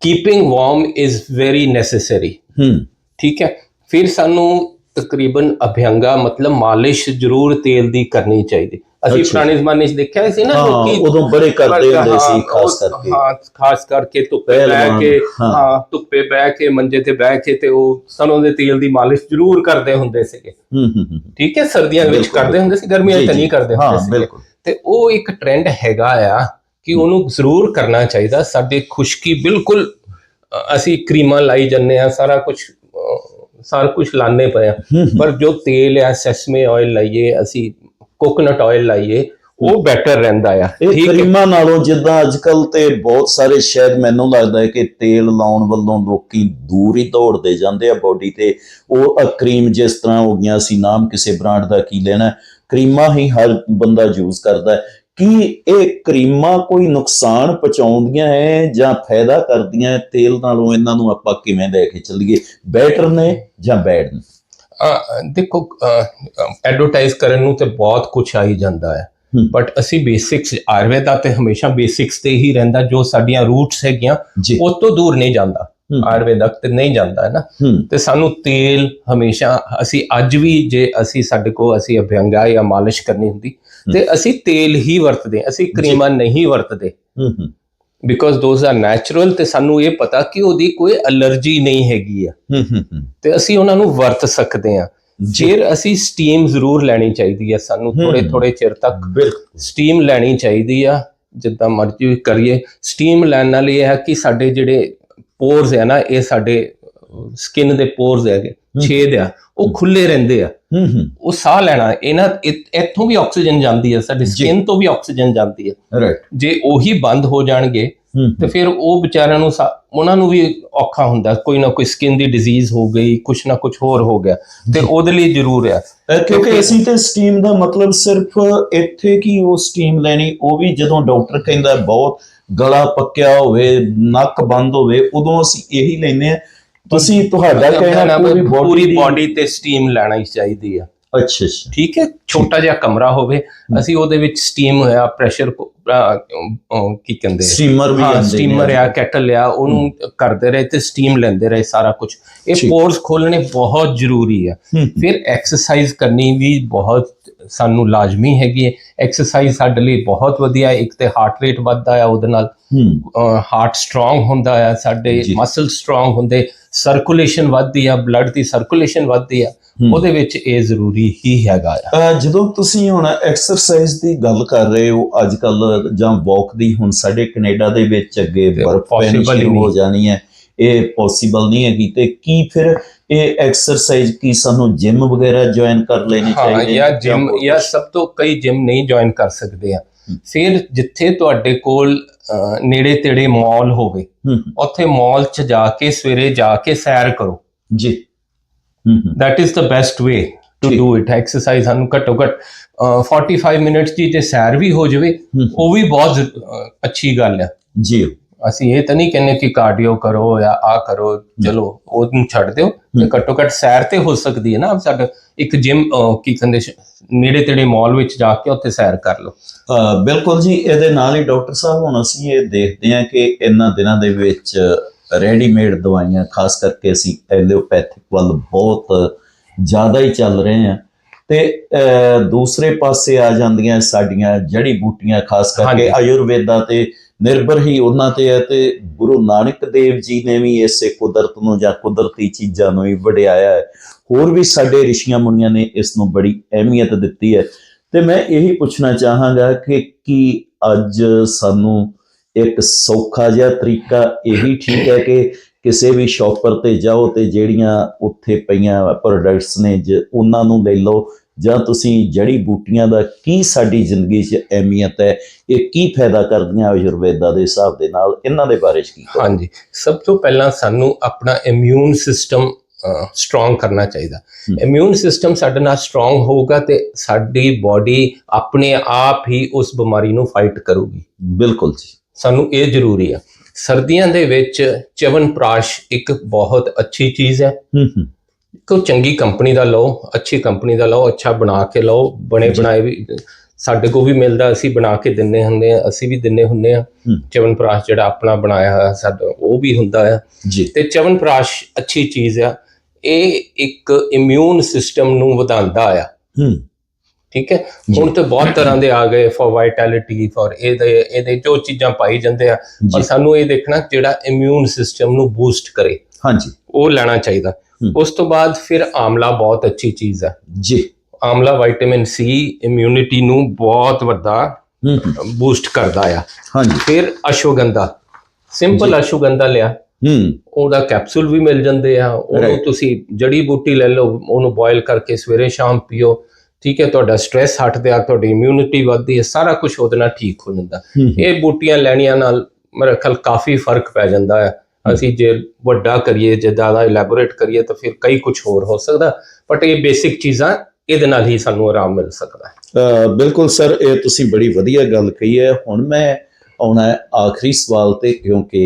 Keeping warm is very necessary ਹੂੰ। ਠੀਕ ਹੈ। ਫਿਰ ਸਾਨੂੰ ਤਕਰੀਬਨ ਅਭਿਅੰਗਾ ਮਤਲਬ ਮਾਲਿਸ਼ ਜ਼ਰੂਰ ਤੇਲ ਦੀ ਕਰਨੀ ਚਾਹੀਦੀ। ਅਸੀਂ। ਪੁਰਾਣੇ ਜ਼ਮਾਨੇ 'ਚ ਦੇਖਿਆ ਸੀ ਨਾ ਲੋਕੀ ਉਦੋਂ ਬੜੇ ਕਰਦੇ ਹੁੰਦੇ ਸੀ ਖਾਸ ਕਰਕੇ। ਹਾਂ ਖਾਸ ਕਰਕੇ ਧੁੱਪੇ ਬਹਿ ਕੇ ਹਾਂ। ਧੁੱਪੇ ਬਹਿ ਕੇ ਮੰਜੇ ਤੇ ਬਹਿ ਕੇ ਤੇ ਉਹ ਸਰੋਂ ਦੇ ਤੇਲ ਦੀ ਮਾਲਿਸ਼ ਜ਼ਰੂਰ ਕਰਦੇ ਹੁੰਦੇ ਸੀਗੇ। ਹੂੰ ਹੂੰ ਹੂੰ। ਠੀਕ ਹੈ ਸਰਦੀਆਂ ਵਿੱਚ ਕਰਦੇ ਹੁੰਦੇ ਸੀ ਗਰਮੀਆਂ ਜੀ। ਨਹੀਂ ਕਰਦੇ ਹੁੰਦੇ ਸੀ ਬਿਲਕੁਲ। ਤੇ ਉਹ ਇੱਕ ਟ੍ਰੈਂਡ ਹੈਗਾ ਆ ਕਿ ਉਹਨੂੰ ਜ਼ਰੂਰ ਕਰਨਾ ਚਾਹੀਦਾ। ਸਾਡੇ ਖੁਸ਼ਕੀ ਬਿਲਕੁਲ ਅਸੀਂ ਕਰੀਮਾਂ ਲਾਈ ਜੰਨੇ ਆ ਸਾਰਾ ਕੁਝ ਸਾਰਾ ਕੁਝ ਲਾਣੇ ਪਏ ਆ। ਪਰ ਜੋ ਤੇਲ ਆ ਸੈਸਮੇ ਆਇਲ ਲਾਈਏ ਅਸੀਂ ਕੋਕੋਨਟ ਆਇਲ ਲਾਈਏ ਉਹ ਬੈਟਰ ਰਹਿੰਦਾ ਆ। ਇਹ ਕਰੀਮਾਂ ਨਾਲੋਂ ਜਿੱਦਾਂ ਅੱਜ ਕੱਲ ਤੇ ਬਹੁਤ ਸਾਰੇ ਸ਼ਾਇਦ ਮੈਨੂੰ ਲੱਗਦਾ ਹੈ ਕਿ ਤੇਲ ਲਾਉਣ ਵੱਲੋਂ ਲੋਕੀ ਦੂਰ ਹੀ ਦੌੜਦੇ ਜਾਂਦੇ ਆ ਬੋਡੀ ਤੇ। ਉਹ ਕਰੀਮ ਜਿਸ ਤਰ੍ਹਾਂ ਹੋ ਗਈਆਂ ਸੀ ਨਾਮ ਕਿਸੇ ਬ੍ਰਾਂਡ ਦਾ ਕੀ ਲੈਣਾ ਕਰੀਮਾਂ ਹੀ ਹਰ ਬੰਦਾ ਯੂਜ਼ ਕਰਦਾ ਹੈ। ਕੀ ਇਹ ਕਰੀਮਾਂ ਕੋਈ ਨੁਕਸਾਨ ਪਹੁੰਚਾਉਂਦੀਆਂ ਹੈ ਜਾਂ ਫਾਇਦਾ ਕਰਦੀਆਂ ਹੈ? ਤੇਲ ਨਾਲੋਂ ਇਹਨਾਂ ਨੂੰ ਆਪਾਂ ਕਿਵੇਂ ਲੈ ਕੇ ਚੱਲੀਏ? ਬੈਟਰ ਨੇ ਜਾਂ ਬੈਡ ਨੇ? ਦੇਖੋ ਐਡਵਰਟਾਈਜ਼ ਕਰਨ ਨੂੰ ਤੇ ਬਹੁਤ ਕੁਝ ਆਈ ਜਾਂਦਾ ਹੈ। ਬਟ ਅਸੀਂ ਬੇਸਿਕਸ ਆਯੁਰਵੇਦਾ ਤੇ ਹਮੇਸ਼ਾ ਬੇਸਿਕਸ ਤੇ ਹੀ ਰਹਿੰਦਾ ਜੋ ਸਾਡੀਆਂ ਰੂਟਸ ਹੈਗੀਆਂ ਉਹ ਤੋਂ ਦੂਰ ਨਹੀਂ ਜਾਂਦਾ। ਹੂੰ। ਆਯੁਰਵੇਦਕ ਤੇ ਨਹੀਂ ਜਾਂਦਾ ਹੈ ਨਾ। ਤੇ ਸਾਨੂੰ ਤੇਲ ਹਮੇਸ਼ਾ ਅਸੀਂ ਅੱਜ ਵੀ ਜੇ ਅਸੀਂ ਸਾਡੇ ਕੋ ਅਸੀਂ ਅਭਿਅੰਗਾ ਜਾਂ ਮਾਲਿਸ਼ ਕਰਨੀ ਹੁੰਦੀ ਤੇ ਅਸੀਂ ਤੇਲ ਹੀ ਵਰਤਦੇ ਅਸੀਂ ਕਰੀਮਾਂ ਨਹੀਂ ਵਰਤਦੇ। ਬਿਕੋਜ਼ ਦੋਜ਼ ਆਰ ਨੈਚੁਰਲ ਤੇ ਸਾਨੂੰ ਇਹ ਪਤਾ ਕਿ ਉਹਦੀ ਕੋਈ ਅਲਰਜੀ ਨਹੀਂ ਹੈਗੀ ਆ। ਤੇ ਅਸੀਂ ਉਹਨਾਂ ਨੂੰ ਵਰਤ ਸਕਦੇ ਆ ਫਿਰ ਅਸੀਂ ਸਟੀਮ ਜ਼ਰੂਰ ਲੈਣੀ ਚਾਹੀਦੀ ਹੈ ਸਾਨੂੰ। ਥੋੜੇ ਥੋੜੇ ਚਿਰ ਤੱਕ ਸਟੀਮ ਲੈਣੀ ਚਾਹੀਦੀ ਆ ਜਿੱਦਾਂ ਮਰਜ਼ੀ ਕਰੀਏ। ਸਟੀਮ ਲੈਣ ਨਾਲ ਇਹ ਹੈ ਕਿ ਸਾਡੇ ਜਿਹੜੇ ਪੋਰਸ ਹੈ ਨਾ ਇਹ ਸਾਡੇ ਸਕਿਨ ਦੇ ਪੋਰਸ ਹੈਗੇ ਛੇਦ ਆ ਉਹ ਖੁੱਲੇ ਰਹਿੰਦੇ ਆ। ਹੂੰ ਹੂੰ। ਉਹ ਸਾਹ ਲੈਣਾ ਇਹਨਾਂ ਇੱਥੋਂ ਵੀ ਆਕਸੀਜਨ ਜਾਂਦੀ ਹੈ ਸਾਡੀ ਸਕਿਨ ਤੋਂ ਵੀ ਆਕਸੀਜਨ ਜਾਂਦੀ ਹੈ। ਰਾਈਟ ਜੇ ਉਹੀ ਬੰਦ ਹੋ ਜਾਣਗੇ ਤੇ ਫਿਰ ਉਹ ਵਿਚਾਰਿਆਂ ਨੂੰ ਉਹਨਾਂ ਨੂੰ ਵੀ ਔਖਾ ਹੁੰਦਾ ਕੋਈ ਨਾ ਕੋਈ ਸਕਿਨ ਦੀ ਡਿਜ਼ੀਜ਼ ਹੋ ਗਈ ਕੁਛ ਨਾ ਕੁਛ ਹੋਰ ਹੋ ਗਿਆ ਤੇ ਉਹਦੇ ਲਈ ਜ਼ਰੂਰ ਆ। ਕਿਉਂਕਿ ਅਸੀਂ ਤੇ ਸਟੀਮ ਦਾ ਮਤਲਬ ਸਿਰਫ ਇੱਥੇ ਕੀ ਉਹ ਸਟੀਮ ਲੈਣੀ ਉਹ ਵੀ ਜਦੋਂ ਡਾਕਟਰ ਕਹਿੰਦਾ ਬਹੁਤ ਗਲਾ ਪੱਕਿਆ ਹੋਵੇ ਨੱਕ ਬੰਦ ਹੋਵੇ ਉਦੋਂ ਅਸੀਂ ਇਹੀ ਲੈਨੇ ਆ ਤੁਸੀਂ ਤੁਹਾਡਾ ਕਹਿਣਾ ਪੂਰੀ ਬਾਡੀ ਤੇ ਸਟੀਮ ਲੈਣਾ ਹੀ ਚਾਹੀਦੀ ਆ। ਅੱਛਾ ਅੱਛਾ ਠੀਕ ਹੈ ਛੋਟਾ ਜਿਹਾ ਕਮਰਾ ਹੋਵੇ ਅਸੀਂ ਉਹਦੇ ਵਿੱਚ ਸਟੀਮ ਹੋਇਆ ਪ੍ਰੈਸ਼ਰ ਕੀ ਕਹਿੰਦੇ ਆ? ਸਟੀਮਰ ਵੀ ਹਾਂ ਸਟੀਮਰ ਆ ਕੈਟਲ ਆ ਉਹਨੂੰ ਕਰਦੇ ਰਹੇ ਤੇ ਸਟੀਮ ਲੈਂਦੇ ਰਹੇ ਸਾਰਾ ਕੁਝ ਇਹ। ਪੋਰਸ ਖੋਲਣੇ ਬਹੁਤ ਜ਼ਰੂਰੀ ਹੂੰ। ਫਿਰ ਐਕਸਰਸਾਈਜ਼ ਕਰਨੀ ਵੀ ਬਹੁਤ ਸਾਨੂੰ ਲਾਜ਼ਮੀ ਹੈਗੀ ਹੈ ਐਕਸਰਸਾਈਜ਼ ਸਾਡੇ ਲਈ ਬਹੁਤ ਵਧੀਆ ਇੱਕ ਤੇ ਹਾਰਟ ਰੇਟ ਵੱਧਦਾ ਆ ਉਹਦੇ ਨਾਲ ਹਾਰਟ ਸਟਰੋਂਗ ਹੁੰਦਾ ਆ ਸਾਡੇ। ਮਸਲ ਸਟਰੋਂਗ ਹੁੰਦੇ ਸਰਕੂਲੇਸ਼ਨ ਵੱਧਦੀ ਆ ਬਲੱਡ ਦੀ ਸਰਕੂਲੇਸ਼ਨ ਵੱਧਦੀ ਆ। ਉਹਦੇ ਵਿੱਚ ਇਹ ਜ਼ਰੂਰੀ ਹੀ ਹੈਗਾ ਆ। ਜਦੋਂ ਤੁਸੀਂ ਹੁਣ ਐਕਸਰਸਾਈਜ਼ ਦੀ ਗੱਲ ਕਰ ਰਹੇ ਹੋ ਅੱਜ ਕੱਲ ਜਾਂ ਵਾਕ ਦੀ ਹੁਣ ਸਾਡੇ ਕੈਨੇਡਾ ਦੇ ਵਿੱਚ ਅੱਗੇ ਬਰਫ਼ ਪੈਣੀ ਹੀ ਹੋ। ਜਾਣੀ ਹੈ। ਇਹ ਪੋਸੀਬਲ ਨਹੀਂ ਹੈਗੀ ਤੇ ਕੀ ਫਿਰ ਇਹ ਐਕਸਰਸਾਈਜ਼ ਕੀ ਸਾਨੂੰ ਜਿਮ ਵਗੈਰਾ ਜੁਆਇਨ ਕਰ ਲੈਣੀ ਹਾਂ ਚਾਹੀਦੀ ਜਾਂ ਹੈ ਜਿਮ ਜਾਂ? ਸਭ ਤੋਂ ਕਈ ਜਿਮ ਨਹੀਂ ਜੁਆਇਨ ਕਰ ਸਕਦੇ ਆ। ਹੂੰ। ਫਿਰ ਜਿੱਥੇ ਤੁਹਾਡੇ ਕੋਲ ਨੇੜੇ ਤੇੜੇ ਮਾਲ ਹੋਵੇ ਹੂੰ। ਹੂੰ, ਉੱਥੇ ਮਾਲ 'ਚ ਜਾ ਕੇ ਸਵੇਰੇ ਜਾ ਕੇ ਸੈਰ ਕਰੋ। ਜੀ। Is the best way to ਠੀਕ। do it ਐਕਸਰਸਾਈਜ਼ ਸਾਨੂੰ ਘੱਟੋ ਘੱਟ ਅਹ, 45 ਮਿੰਟਸ ਦੀ ਤੇ ਸੈਰ ਵੀ ਹੋ ਜਾਵੇ। ਉਹ ਵੀ ਬਹੁਤ ਅੱਛੀ ਗੱਲ ਹੈ। ਜੀ। ਅਸੀਂ ਇਹ ਤਾਂ ਨਹੀਂ ਕਹਿੰਦੇ ਕਿ ਕਾਰਡੀਓ ਕਰੋ ਜਾਂ ਆ ਕਰੋ ਚਲੋ ਉਹਨੂੰ ਛੱਡ ਦਿਓ। ਤੇ। ਘੱਟੋ ਘੱਟ ਸੈਰ ਤੇ ਹੋ ਸਕਦੀ ਹੈ ਨਾ। ਸਾਡਾ ਇੱਕ ਜਿਮ ਕੀ ਕਹਿੰਦੇ ਨੇੜੇ ਤੇੜੇ ਮਾਲ ਵਿੱਚ ਜਾ ਕੇ ਉੱਥੇ ਸੈਰ ਕਰ ਲਓ। ਬਿਲਕੁਲ ਜੀ। ਇਹਦੇ ਨਾਲ ਹੀ ਡਾਕਟਰ ਸਾਹਿਬ ਹੁਣ ਅਸੀਂ ਇਹ ਦੇਖਦੇ ਹਾਂ ਕਿ ਇਹਨਾਂ ਦਿਨਾਂ ਦੇ ਵਿੱਚ ਰੈਡੀਮੇਡ ਦਵਾਈਆਂ ਖਾਸ ਕਰਕੇ ਅਸੀਂ ਐਲੋਪੈਥਿਕ ਵੱਲ ਬਹੁਤ ਜ਼ਿਆਦਾ ਹੀ ਚੱਲ ਰਹੇ ਹਾਂ। ਤੇ ਦੂਸਰੇ ਪਾਸੇ ਆ ਜਾਂਦੀਆਂ ਸਾਡੀਆਂ ਜੜੀ ਬੂਟੀਆਂ ਖਾਸ ਕਰਕੇ। ਆਯੁਰਵੇਦਾ ਤੇ ਨਿਰਭਰ ਹੀ ਉਹਨਾਂ ਤੇ ਹੈ ਤੇ ਗੁਰੂ ਨਾਨਕ ਦੇਵ ਜੀ ਨੇ ਵੀ ਇਸੇ ਕੁਦਰਤ ਨੂੰ ਜਾਂ ਕੁਦਰਤੀ ਚੀਜ਼ਾਂ ਨੂੰ ਹੀ ਵਡਿਆਇਆ ਹੈ। ਹੋਰ ਵੀ ਸਾਡੇ ਰਿਸ਼ੀਆਂ ਮੁਨੀਆਂ ਨੇ ਇਸ ਨੂੰ ਬੜੀ ਅਹਿਮੀਅਤ ਦਿੱਤੀ ਹੈ। ਤੇ ਮੈਂ ਇਹੀ ਪੁੱਛਣਾ ਚਾਹਾਂਗਾ ਕਿ ਕੀ ਅੱਜ ਸਾਨੂੰ ਇੱਕ ਸੌਖਾ ਜਿਹਾ ਤਰੀਕਾ ਇਹੀ ਠੀਕ ਹੈ ਕਿ ਕਿਸੇ ਵੀ ਸ਼ੌਪਰ ਤੇ ਜਾਓ ਤੇ ਜਿਹੜੀਆਂ ਉੱਥੇ ਪਈਆਂ ਪ੍ਰੋਡਕਟਸ ਨੇ ਜ- ਉਹਨਾਂ ਨੂੰ ਲੈ ਲਓ। ਜਾਂ ਤੁਸੀਂ ਜੜੀ ਬੂਟੀਆਂ ਦਾ ਕੀ ਸਾਡੀ ਜ਼ਿੰਦਗੀ 'ਚ ਅਹਿਮੀਅਤ ਹੈ ਇਹ ਕੀ ਫਾਇਦਾ ਕਰਦੀਆਂ ਆਯੁਰਵੇਦਾ ਦੇ ਹਿਸਾਬ ਦੇ ਨਾਲ? ਇਹਨਾਂ ਦੇ ਬਾਰੇ 'ਚ ਕੀ? ਹਾਂਜੀ। ਸਭ ਤੋਂ ਪਹਿਲਾਂ ਸਾਨੂੰ ਆਪਣਾ ਇਮਿਊਨ ਸਿਸਟਮ ਸਟਰੋਂਗ ਕਰਨਾ ਚਾਹੀਦਾ। ਇਮਿਊਨ ਸਿਸਟਮ ਸਾਡੇ ਨਾਲ ਸਟਰੋਂਗ ਹੋਊਗਾ ਤੇ ਸਾਡੀ ਬਾਡੀ ਆਪਣੇ ਆਪ ਹੀ ਉਸ ਬਿਮਾਰੀ ਨੂੰ ਫਾਈਟ ਕਰੂਗੀ। ਬਿਲਕੁਲ ਜੀ। ਸਾਨੂੰ ਇਹ ਜ਼ਰੂਰੀ ਆ। ਸਰਦੀਆਂ ਦੇ ਵਿੱਚ ਚਵਨਪ੍ਰਾਸ਼ ਇੱਕ ਬਹੁਤ ਅੱਛੀ ਚੀਜ਼ ਹੈ। ਹੂੰ ਹੂੰ। ਕੋ ਚੰਗੀ ਕੰਪਨੀ ਦਾ ਲਓ ਅੱਛੀ ਕੰਪਨੀ ਦਾ ਲਓ ਅੱਛਾ ਬਣਾ ਕੇ ਲਓ ਬਣੇ। ਬਣਾਏ ਵੀ ਸਾਡੇ ਕੋ ਵੀ ਮਿਲਦਾ ਅਸੀਂ ਬਣਾ ਕੇ ਦਿੰਨੇ ਹੁੰਦੇ ਆ ਅਸੀਂ ਵੀ ਦਿੰਨੇ ਹੁੰਦੇ ਆ। ਚਵਨਪ੍ਰਾਸ਼ ਜਿਹੜਾ ਆਪਣਾ ਬਣਾਇਆ ਹੋਇਆ ਸਾਡਾ ਉਹ ਵੀ ਹੁੰਦਾ ਆ। ਜੀ। ਤੇ ਚਵਨਪ੍ਰਾਸ਼ ਅੱਛੀ ਚੀਜ਼ ਆ। ਇਹ ਇੱਕ ਇਮਿਊਨ ਸਿਸਟਮ ਨੂੰ ਵਧਾਉਂਦਾ ਆ। ਹੂੰ। ਠੀਕ ਹੈ। ਹੁਣ ਤੇ ਬਹੁਤ ਤਰ੍ਹਾਂ ਦੇ ਆ ਗਏ ਫॉर ਵਾਈਟੈਲਿਟੀ ਫॉर ਇਹਦੇ ਇਹਦੇ ਜੋ ਚੀਜ਼ਾਂ ਪਾਈ ਜਾਂਦੇ ਆ ਪਰ ਸਾਨੂੰ ਇਹ ਦੇਖਣਾ ਜਿਹੜਾ ਇਮਿਊਨ ਸਿਸਟਮ ਨੂੰ ਬੂਸਟ ਕਰੇ। ਹਾਂਜੀ। ਉਹ ਲੈਣਾ ਚਾਹੀਦਾ। ਉਸ ਤੋਂ ਬਾਅਦ ਫਿਰ ਆਮਲਾ ਬਹੁਤ ਅੱਛੀ ਚੀਜ਼ ਹੈ ਜੀ। ਆਮਲਾ ਵਿਟਾਮਿਨ ਸੀ ਇਮਿਊਨਿਟੀ ਨੂੰ ਬਹੁਤ ਵੱਡਾ ਬੂਸਟ ਕਰਦਾ ਆ। ਹਾਂਜੀ। ਫਿਰ ਅਸ਼ਵਗੰਧਾ। ਸਿੰਪਲ। ਅਸ਼ਵਗੰਧਾ ਲਿਆ। ਹੂੰ। ਉਹਦਾ ਕੈਪਸੂਲ ਵੀ ਮਿਲ ਜਾਂਦੇ ਆ। ਉਹਨੂੰ. ਤੁਸੀਂ ਜੜੀ ਬੂਟੀ ਲੈ ਲਓ ਉਹਨੂੰ ਬੋਇਲ ਕਰਕੇ ਸਵੇਰੇ ਸ਼ਾਮ ਪੀਓ। ਠੀਕ ਹੈ ਤੁਹਾਡਾ ਸਟ੍ਰੈਸ ਹਟਦਾ ਆ ਤੁਹਾਡੀ ਇਮਿਊਨਿਟੀ ਵੱਧਦੀ ਹੈ ਸਾਰਾ ਕੁਝ ਉਹਦੇ ਨਾਲ ਠੀਕ ਹੋ ਜਾਂਦਾ। ਇਹ ਬੂਟੀਆਂ ਲੈਣੀਆਂ ਨਾਲ ਮੇਰੇ ਖਿਆਲ ਕਾਫੀ ਫ਼ਰਕ ਪੈ ਜਾਂਦਾ ਹੈ। ਅਸੀਂ ਜੇ ਵੱਡਾ ਕਰੀਏ ਜੇ ਜ਼ਿਆਦਾ ਇਲੈਬੋਰੇਟ ਕਰੀਏ ਤਾਂ ਫਿਰ ਕਈ ਕੁਝ ਹੋਰ ਹੋ ਸਕਦਾ। ਬਟ ਇਹ ਬੇਸਿਕ ਚੀਜ਼ਾਂ ਇਹਦੇ ਨਾਲ ਹੀ ਸਾਨੂੰ ਆਰਾਮ ਮਿਲ ਸਕਦਾ ਹੈ। ਬਿਲਕੁਲ ਸਰ ਇਹ ਤੁਸੀਂ ਬੜੀ ਵਧੀਆ ਗੱਲ ਕਹੀ ਹੈ। ਹੁਣ ਮੈਂ ਆਉਣਾ ਆਖਰੀ ਸਵਾਲ ਤੇ ਕਿਉਂਕਿ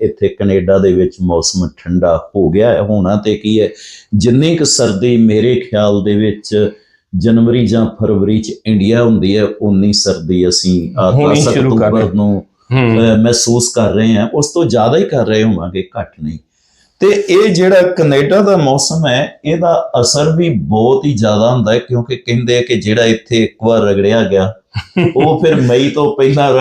ਇੱਥੇ ਕੈਨੇਡਾ ਦੇ ਵਿੱਚ ਮੌਸਮ ਠੰਡਾ ਹੋ ਗਿਆ ਹੈ। ਹੋਣਾ ਤੇ ਕੀ ਹੈ ਜਿੰਨੀ ਕੁ ਸਰਦੀ ਮੇਰੇ ਖਿਆਲ ਦੇ ਵਿੱਚ ਜਨਵਰੀ ਜਾਂ ਫਰਵਰੀ ਚ ਇੰਡੀਆ ਹੁੰਦੀ ਹੈ ਉਨੀ ਸਰਦੀ ਅਸੀਂ ਅਕਤੂਬਰ ਨੂੰ ਹੂੰ। ਮਹਿਸੂਸ ਕਰ ਰਹੇ ਹਾਂ ਉਸ ਤੋਂ ਜ਼ਿਆਦਾ ਹੀ ਕਰ ਰਹੇ ਹੋਵਾਂਗੇ ਘੱਟ ਨਹੀਂ। ਤੇ ਇਹ ਜਿਹੜਾ ਕੈਨੇਡਾ ਦਾ ਮੌਸਮ ਹੈ ਇਹਦਾ ਅਸਰ ਵੀ ਬਹੁਤ ਹੀ ਜ਼ਿਆਦਾ ਹੁੰਦਾ ਹੈ ਕਿਉਂਕਿ ਕਹਿੰਦੇ ਆ ਕਿ ਜਿਹੜਾ ਇੱਥੇ ਇੱਕ ਵਾਰ ਰਗੜਿਆ ਗਿਆ ਉਹ ਫਿਰ ਮਈ ਤੋਂ ਪਹਿਲਾਂ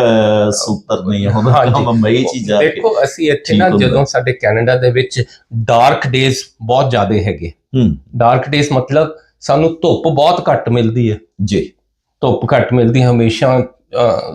ਸੂਤਰ ਨਹੀਂ ਹਾਂਜੀ। ਕੰਮ ਮਈ ਚ ਹੀ ਜਾ ਕੇ ਦੇਖੋ ਅਸੀਂ ਇੱਥੇ ਨਾ ਹੁੰਦਾ। ਜਦੋਂ ਸਾਡੇ ਕੈਨੇਡਾ ਦੇ ਵਿੱਚ ਡਾਰਕ ਡੇਜ਼ ਬਹੁਤ ਜ਼ਿਆਦਾ ਹੈਗੇ। ਹੂੰ। ਡਾਰਕ ਡੇਜ਼ ਮਤਲਬ ਸਾਨੂੰ ਧੁੱਪ ਬਹੁਤ ਘੱਟ ਮਿਲਦੀ ਹੈ। ਜੀ। ਧੁੱਪ ਘੱਟ ਮਿਲਦੀ ਹੈ, ਹਮੇਸ਼ਾ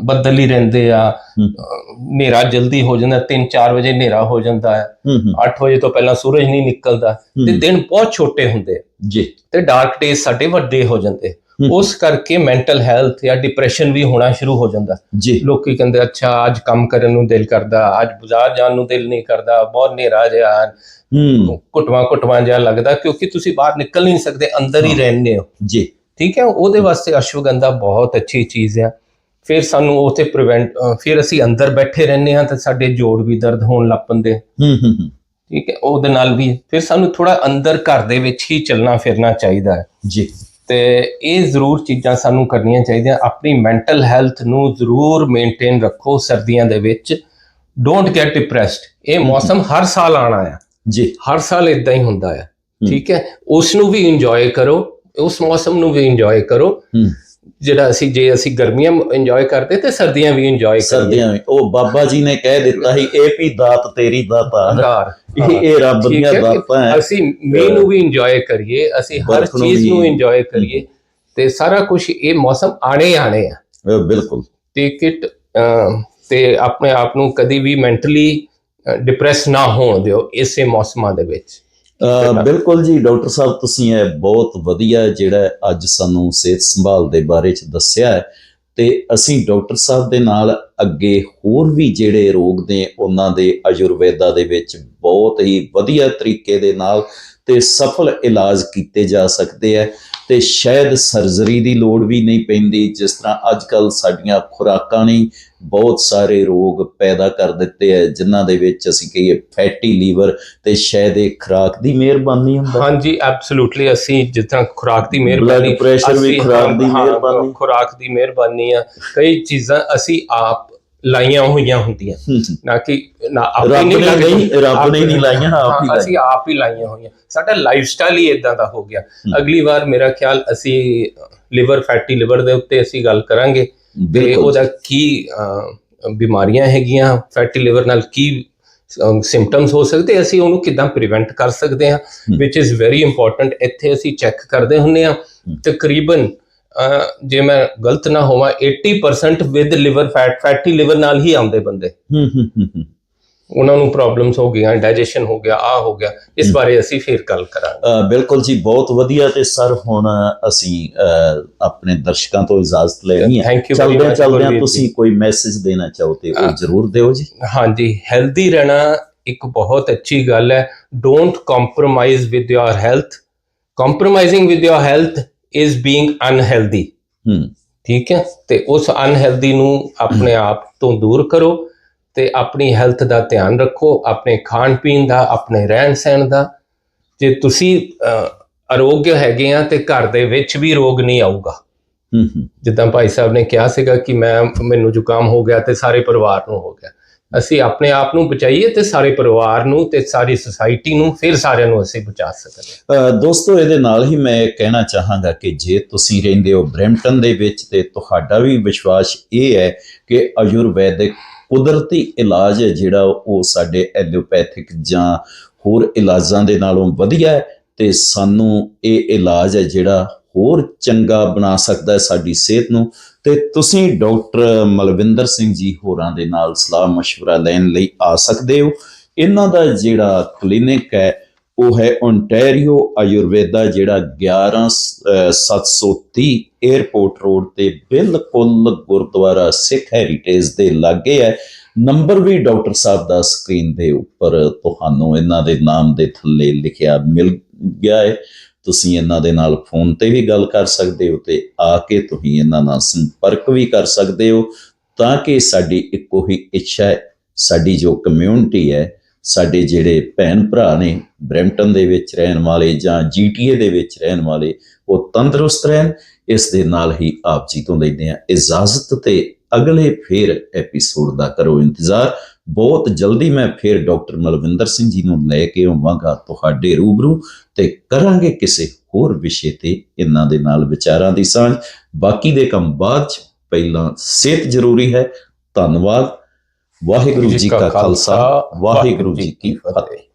ਬੱਦਲ ਹੀ ਰਹਿੰਦੇ ਆ। ਹਨੇਰਾ ਜਲਦੀ ਹੋ ਜਾਂਦਾ 3-4 ਵਜੇ ਹਨੇਰਾ ਹੋ ਜਾਂਦਾ ਹੈ। ਹੂੰ ਹੂੰ। 8 ਵਜੇ ਤੋਂ ਪਹਿਲਾਂ ਸੂਰਜ ਨਹੀਂ ਨਿਕਲਦਾ ਤੇ ਦਿਨ ਬਹੁਤ ਛੋਟੇ ਹੁੰਦੇ ਜੀ। ਤੇ ਡਾਰਕ ਡੇਜ਼ ਸਾਡੇ ਵੱਡੇ ਹੋ ਜਾਂਦੇ। ਉਸ ਕਰਕੇ ਮੈਂਟਲ ਹੈਲਥ ਜਾਂ ਡਿਪਰੈਸ਼ਨ ਵੀ ਹੋਣਾ ਸ਼ੁਰੂ ਹੋ ਜਾਂਦਾ। ਜੀ। ਲੋਕੀ ਕਹਿੰਦੇ ਅੱਛਾ ਅੱਜ ਕੰਮ ਕਰਨ ਨੂੰ ਦਿਲ ਕਰਦਾ ਅੱਜ ਬਾਜ਼ਾਰ ਜਾਣ ਨੂੰ ਦਿਲ ਨਹੀਂ ਕਰਦਾ ਬਹੁਤ ਹਨੇਰਾ ਜਿਹਾ ਹੂੰ। ਘੁਟਵਾ ਘੁਟਵਾ ਜਿਹਾ ਲੱਗਦਾ ਕਿਉਂਕਿ ਤੁਸੀਂ ਬਾਹਰ ਨਿਕਲ ਨਹੀਂ ਸਕਦੇ ਅੰਦਰ ਹੀ। ਰਹਿੰਦੇ ਹੋ। ਜੀ। ਠੀਕ ਹੈ? ਉਹਦੇ ਵਾਸਤੇ ਅਸ਼ਵਗੰਧਾ ਬਹੁਤ ਅੱਛੀ ਚੀਜ਼ ਹੈ ਫਿਰ ਸਾਨੂੰ ਉਹ ਤੇ ਪ੍ਰੀਵੈਂਟ ਫਿਰ ਅਸੀਂ ਅੰਦਰ ਬੈਠੇ ਰਹਿੰਦੇ ਹਾਂ ਤਾਂ ਸਾਡੇ ਜੋੜ ਵੀ ਦਰਦ ਹੋਣ ਲੱਗ ਪੈਂਦੇ। ਹੂੰ ਹੂੰ ਹੂੰ, ਠੀਕ ਹੈ? ਉਹਦੇ ਨਾਲ ਵੀ ਫਿਰ ਸਾਨੂੰ ਥੋੜਾ ਅੰਦਰ ਘਰ ਦੇ ਵਿੱਚ ਹੀ ਚੱਲਣਾ ਫਿਰਨਾ ਚਾਹੀਦਾ ਹੈ। ਜੀ। ਤੇ ਇਹ ਜ਼ਰੂਰ ਚੀਜ਼ਾਂ ਸਾਨੂੰ ਕਰਨੀਆਂ ਚਾਹੀਦੀਆਂ। ਆਪਣੀ ਮੈਂਟਲ ਹੈਲਥ ਨੂੰ ਜ਼ਰੂਰ ਮੇਨਟੇਨ ਰੱਖੋ ਸਰਦੀਆਂ ਦੇ ਵਿੱਚ। ਡੋਂਟ ਗੈਟ ਡਿਪਰੈਸਡ ਇਹ ਮੌਸਮ ਹਰ ਸਾਲ ਆਣਾ ਹੈ ਜੀ। ਹਰ ਸਾਲ ਇਦਾਂ ਹੀ ਹੁੰਦਾ ਹੂੰ। ਠੀਕ ਹੈ? ਉਸ ਨੂੰ ਵੀ ਇੰਜੋਏ ਕਰੋ। ਉਸ ਮੌਸਮ ਨੂੰ ਵੀ ਇੰਜੋਏ ਕਰੋ। ਜਿਹੜਾ ਅਸੀਂ ਜੇ ਅਸੀਂ ਗਰਮੀਆਂ ਇੰਜੋਏ ਕਰਦੇ ਤੇ ਸਰਦੀਆਂ ਵੀ ਇੰਜੋਏ ਕਰੀਏ ਸਰਦੀਆਂ ਵਿੱਚ ਉਹ ਬਾਬਾ ਜੀ ਨੇ ਕਹਿ ਦਿੱਤਾ ਸੀ ਇਹ ਵੀ ਦਾਤ ਤੇਰੀ ਦਾਤਾ ਇਹ ਇਹ ਰੱਬ ਦੀਆਂ ਦਾਤਾਂ ਹੈ ਅਸੀਂ ਮੀਂਹ ਨੂੰ ਵੀ ਇੰਜੋਏ ਕਰੀਏ ਅਸੀਂ ਹਰ ਚੀਜ਼ ਨੂੰ ਵੀ- ਇੰਜੋਏ ਕਰੀਏ। ਤੇ ਸਾਰਾ ਕੁਝ ਇਹ ਮੌਸਮ ਆਣੇ ਆਣੇ ਆ ਬਿਲਕੁਲ। ਟੇਕ ਇਟ ਤੇ ਆਪਣੇ ਆਪ ਨੂੰ ਕਦੀ ਵੀ ਮੈਂਟਲੀ ਡਿਪਰੈਸ ਨਾ ਹੋਣ ਦਿਓ ਇਸੇ ਮੌਸਮਾਂ ਦੇ ਵਿੱਚ। ਬਿਲਕੁਲ ਜੀ ਡਾਕਟਰ ਸਾਹਿਬ ਤੁਸੀਂ ਇਹ ਬਹੁਤ ਵਧੀਆ ਜਿਹੜਾ ਅੱਜ ਸਾਨੂੰ ਸਿਹਤ ਸੰਭਾਲ ਦੇ ਬਾਰੇ ਚ ਦੱਸਿਆ ਹੈ ਤੇ ਅਸੀਂ ਡਾਕਟਰ ਸਾਹਿਬ ਦੇ ਨਾਲ ਅੱਗੇ ਹੋਰ ਵੀ ਜਿਹੜੇ ਰੋਗ ਨੇ ਉਹਨਾਂ ਦੇ ਆਯੁਰਵੇਦਾ ਦੇ ਵਿੱਚ ਬਹੁਤ ਹੀ ਵਧੀਆ ਤਰੀਕੇ ਦੇ ਨਾਲ ਤੇ ਸਫਲ ਇਲਾਜ ਕੀਤੇ ਜਾ ਸਕਦੇ ਆ ਤੇ ਸ਼ਾਇਦ ਸਰਜਰੀ ਦੀ ਲੋੜ ਵੀ ਨਹੀਂ ਪੈਂਦੀ ਜਿਸ ਤਰ੍ਹਾਂ ਅੱਜ ਕੱਲ ਸਾਡੀਆਂ ਖੁਰਾਕਾਂ ਨੇ ਬਹੁਤ ਸਾਰੇ ਰੋਗ ਪੈਦਾ ਕਰ ਦਿੱਤੇ ਆ ਜਿਨ੍ਹਾਂ ਦੇ ਵਿੱਚ ਅਸੀਂ ਕਹੀਏ ਫੈਟੀ ਲੀਵਰ ਤੇ ਸ਼ਾਇਦ ਇਹ ਖੁਰਾਕ ਦੀ ਮਿਹਰਬਾਨੀ ਹੁੰਦਾ। ਹਾਂਜੀ ਐਬਸੋਲੂਟਲੀ ਅਸੀਂ ਜਿਸ ਤਰ੍ਹਾਂ ਖੁਰਾਕ ਦੀ ਮਿਹਰਬਾਨੀ ਬਲੱਡ ਪ੍ਰੈਸ਼ਰ ਵੀ ਖੁਰਾਕ ਦੀ ਮਿਹਰਬਾਨੀ। ਖੁਰਾਕ ਦੀ ਮਿਹਰਬਾਨੀ ਆ। ਕਈ ਚੀਜ਼ਾਂ ਅਸੀਂ ਆਪ ਲਾਈਆਂ ਹੋਈਆਂ ਹੁੰਦੀਆਂ। ਨਾ ਕਿ ਨਾ ਆਪੇ ਨੇ ਲੱਗਦੀਆਂ। ਨਹੀਂ ਰੱਬ ਨੇ ਨਹੀਂ ਲਾਈਆਂ ਆਪ ਹੀ ਅਸੀਂ ਆਪ ਹੀ ਲਾਈਆਂ ਹੋਈਆਂ। ਸਾਡਾ ਲਾਈਫ ਸਟਾਈਲ ਹੀ ਇਦਾਂ ਦਾ ਹੋ ਗਿਆ। ਅਗਲੀ ਵਾਰ ਮੇਰਾ ਖਿਆਲ ਅਸੀਂ ਲਿਵਰ ਫੈਟੀ ਲਿਵਰ ਦੇ ਉੱਤੇ ਅਸੀਂ ਗੱਲ ਕਰਾਂਗੇ ਤੇ ਉਹਦਾ ਕੀ ਬਿਮਾਰੀਆਂ ਹੈਗੀਆਂ ਫੈਟੀ ਲਿਵਰ ਨਾਲ ਕੀ ਸਿੰਪਟਮਸ ਹੋ ਸਕਦੇ ਅਸੀਂ ਉਹਨੂੰ ਕਿਦਾਂ ਪ੍ਰੀਵੈਂਟ ਕਰ ਸਕਦੇ ਹਾਂ। ਵਿਚ ਇਜ਼ ਵੈਰੀ ਇੰਪੋਰਟੈਂਟ ਇੱਥੇ ਅਸੀਂ ਚੈੱਕ ਕਰਦੇ ਹੁੰਨੇ ਆ ਤਕਰੀਬਨ ਜੇ ਮੈਂ ਗਲਤ ਨਾ ਹੋਵਾਂ 80% with liver fat fatty liver ਨਾਲ ਹੀ ਆਉਂਦੇ ਬੰਦੇ। ਹੂੰ ਹੂੰ ਉਹਨਾਂ ਨੂੰ ਪ੍ਰੋਬਲਮਸ ਹੋ ਗਈਆਂ ਡਾਈਜੈਸ਼ਨ ਹੋ ਗਿਆ ਆ ਹੋ ਗਿਆ। ਇਸ। ਬਾਰੇ ਅਸੀਂ ਫਿਰ ਗੱਲ ਕਰਾਂਗੇ। ਬਿਲਕੁਲ ਜੀ ਬਹੁਤ ਵਧੀਆ ਤੇ ਸਰ ਹੁਣ ਅਸੀਂ ਆਪਣੇ ਦਰਸ਼ਕਾਂ ਤੋਂ ਇਜਾਜ਼ਤ ਲੈਣੀ ਹੈ। ਚਲਦੇ ਚਲਦੇ ਤੁਸੀਂ ਕੋਈ ਮੈਸੇਜ ਦੇਣਾ ਚਾਹੋ ਤੇ ਉਹ। ਜ਼ਰੂਰ ਦਿਓ ਜੀ। ਹਾਂਜੀ ਹੈਲਦੀ ਰਹਿਣਾ ਇੱਕ ਬਹੁਤ ਅੱਛੀ ਗੱਲ ਹੈ। Don't compromise with your health compromising with your health is being unhealthy ਹੂੰ। ਠੀਕ ਹੈ? ਤੇ ਉਸ ਅਨਹੈਲਦੀ ਨੂੰ ਆਪਣੇ ਆਪ ਤੋਂ ਦੂਰ ਕਰੋ ਤੇ ਆਪਣੀ ਹੈਲਥ ਦਾ ਧਿਆਨ ਰੱਖੋ ਆਪਣੇ ਖਾਣ ਪੀਣ ਦਾ ਆਪਣੇ ਰਹਿਣ ਸਹਿਣ ਦਾ। ਜੇ ਤੁਸੀਂ ਅਹ, ਅਰੋਗਿਆ ਹੈਗੇ ਆ ਤੇ ਘਰ ਦੇ ਵਿੱਚ ਵੀ ਰੋਗ ਨਹੀਂ ਆਊਗਾ। ਹੂੰ ਹੂੰ। ਜਿੱਦਾਂ ਭਾਈ ਸਾਹਿਬ ਨੇ ਕਿਹਾ ਸੀਗਾ ਕਿ ਮੈਂ ਮੈਨੂੰ ਜ਼ੁਕਾਮ ਹੋ ਗਿਆ ਤੇ ਸਾਰੇ ਪਰਿਵਾਰ ਨੂੰ ਹੋ ਗਿਆ। ਅਸੀਂ ਆਪਣੇ ਆਪ ਨੂੰ ਬਚਾਈਏ ਤੇ ਸਾਰੇ ਪਰਿਵਾਰ ਨੂੰ ਤੇ ਸਾਰੀ ਸੁਸਾਇਟੀ ਨੂੰ ਫਿਰ ਸਾਰਿਆਂ ਨੂੰ ਅਸੀਂ ਬਚਾ ਸਕਦੇ ਅ, ਦੋਸਤੋ ਇਹਦੇ ਨਾਲ ਹੀ ਮੈਂ ਕਹਿਣਾ ਚਾਹਾਂਗਾ ਕਿ ਜੇ ਤੁਸੀਂ ਰਹਿੰਦੇ ਹੋ ਬ੍ਰੈਂਪਟਨ ਦੇ ਵਿੱਚ ਤੇ ਤੁਹਾਡਾ ਵੀ ਵਿਸ਼ਵਾਸ ਇਹ ਹੈ ਕਿ ਆਯੁਰਵੈਦਿਕ ਕੁਦਰਤੀ ਇਲਾਜ ਹੈ ਜਿਹੜਾ ਉਹ ਸਾਡੇ ਐਲੋਪੈਥਿਕ ਜਾਂ ਹੋਰ ਇਲਾਜਾਂ ਦੇ ਨਾਲੋਂ ਵਧੀਆ ਹੈ ਤੇ ਸਾਨੂੰ ਇਹ ਇਲਾਜ ਹੈ ਜਿਹੜਾ ਹੋਰ ਚੰਗਾ ਬਣਾ ਸਕਦਾ ਹੈ ਸਾਡੀ ਸਿਹਤ ਨੂੰ ਤੇ ਤੁਸੀਂ ਡਾਕਟਰ ਮਲਵਿੰਦਰ ਸਿੰਘ ਜੀ ਹੋਰਾਂ ਦੇ ਨਾਲ ਸਲਾਹ مشورہ ਲੈਣ ਲਈ ਆ ਸਕਦੇ ਹੋ। ਇਹਨਾਂ ਦਾ ਜਿਹੜਾ ਕਲੀਨਿਕ ਹੈ, ਉਹ ਹੈ ਓਨਟਾਰੀਓ ਆਯੁਰਵੇਦਾ, ਜਿਹੜਾ 11730 에어ਪੋਰਟ ਰੋਡ ਤੇ ਬਿਲਕੁਲ ਗੁਰਦੁਆਰਾ ਸਿੱਖ ਹੈਰੀਟੇਜ ਦੇ ਲਾਗੇ ਹੈ। ਨੰਬਰ ਵੀ ਡਾਕਟਰ ਸਾਹਿਬ ਦਾ ਸਕਰੀਨ ਦੇ ਉੱਪਰ ਤੁਹਾਨੂੰ ਇਹਨਾਂ ਦੇ ਨਾਮ ਦੇ ਥੱਲੇ ਲਿਖਿਆ ਮਿਲ ਗਿਆ ਹੈ। ਤੁਸੀਂ ਇਹਨਾਂ ਦੇ ਨਾਲ ਫੋਨ ਤੇ ਵੀ ਗੱਲ ਕਰ ਸਕਦੇ ਹੋ ਤੇ ਆ ਕੇ ਤੁਸੀਂ ਇਹਨਾਂ ਨਾਲ ਸੰਪਰਕ ਵੀ ਕਰ ਸਕਦੇ ਹੋ ਤਾਂ ਕਿ ਸਾਡੀ ਇੱਕੋ ਹੀ ਇੱਛਾ ਹੈ, ਸਾਡੀ ਜੋ ਕਮਿਊਨਿਟੀ ਹੈ, ਸਾਡੇ ਜਿਹੜੇ ਭੈਣ ਭਰਾ ਨੇ ਬ੍ਰੈਂਪਟਨ ਦੇ ਵਿੱਚ ਰਹਿਣ ਵਾਲੇ ਜਾਂ ਜੀਟੀਏ ਦੇ ਵਿੱਚ ਰਹਿਣ ਵਾਲੇ, ਉਹ ਤੰਦਰੁਸਤ ਰਹਿਣ, ਇਸ ਦੇ ਨਾਲ ਹੀ ਆਪ ਜੀ ਤੋਂ ਲੈਂਦੇ ਆ ਇਜਾਜ਼ਤ ਤੇ ਅਗਲੇ ਫੇਰ ਐਪੀਸੋਡ ਦਾ ਕਰੋ ਇੰਤਜ਼ਾਰ। ਬਹੁਤ ਜਲਦੀ ਮੈਂ ਫੇਰ ਡਾਕਟਰ ਮਲਵਿੰਦਰ ਸਿੰਘ ਜੀ ਨੂੰ ਲੈ ਕੇ ਆਵਾਂਗਾ, ਤੁਹਾਡੇ ਰੂਬਰੂ ਤੇ ਕਰਾਂਗੇ ਕਿਸੇ ਹੋਰ ਵਿਸ਼ੇ ਤੇ ਇਹਨਾਂ ਦੇ ਨਾਲ ਵਿਚਾਰਾਂ ਦੀ ਸਾਂਝ। ਬਾਕੀ ਦੇ ਕੰਮ ਬਾਅਦ ਚ, ਪਹਿਲਾਂ ਸਿਹਤ ਜ਼ਰੂਰੀ ਹੈ। ਧੰਨਵਾਦ। ਵਾਹਿਗੁਰੂ ਜੀ ਕਾ ਖਾਲਸਾ, ਵਾਹਿਗੁਰੂ ਜੀ ਕੀ ਫਤਿਹ।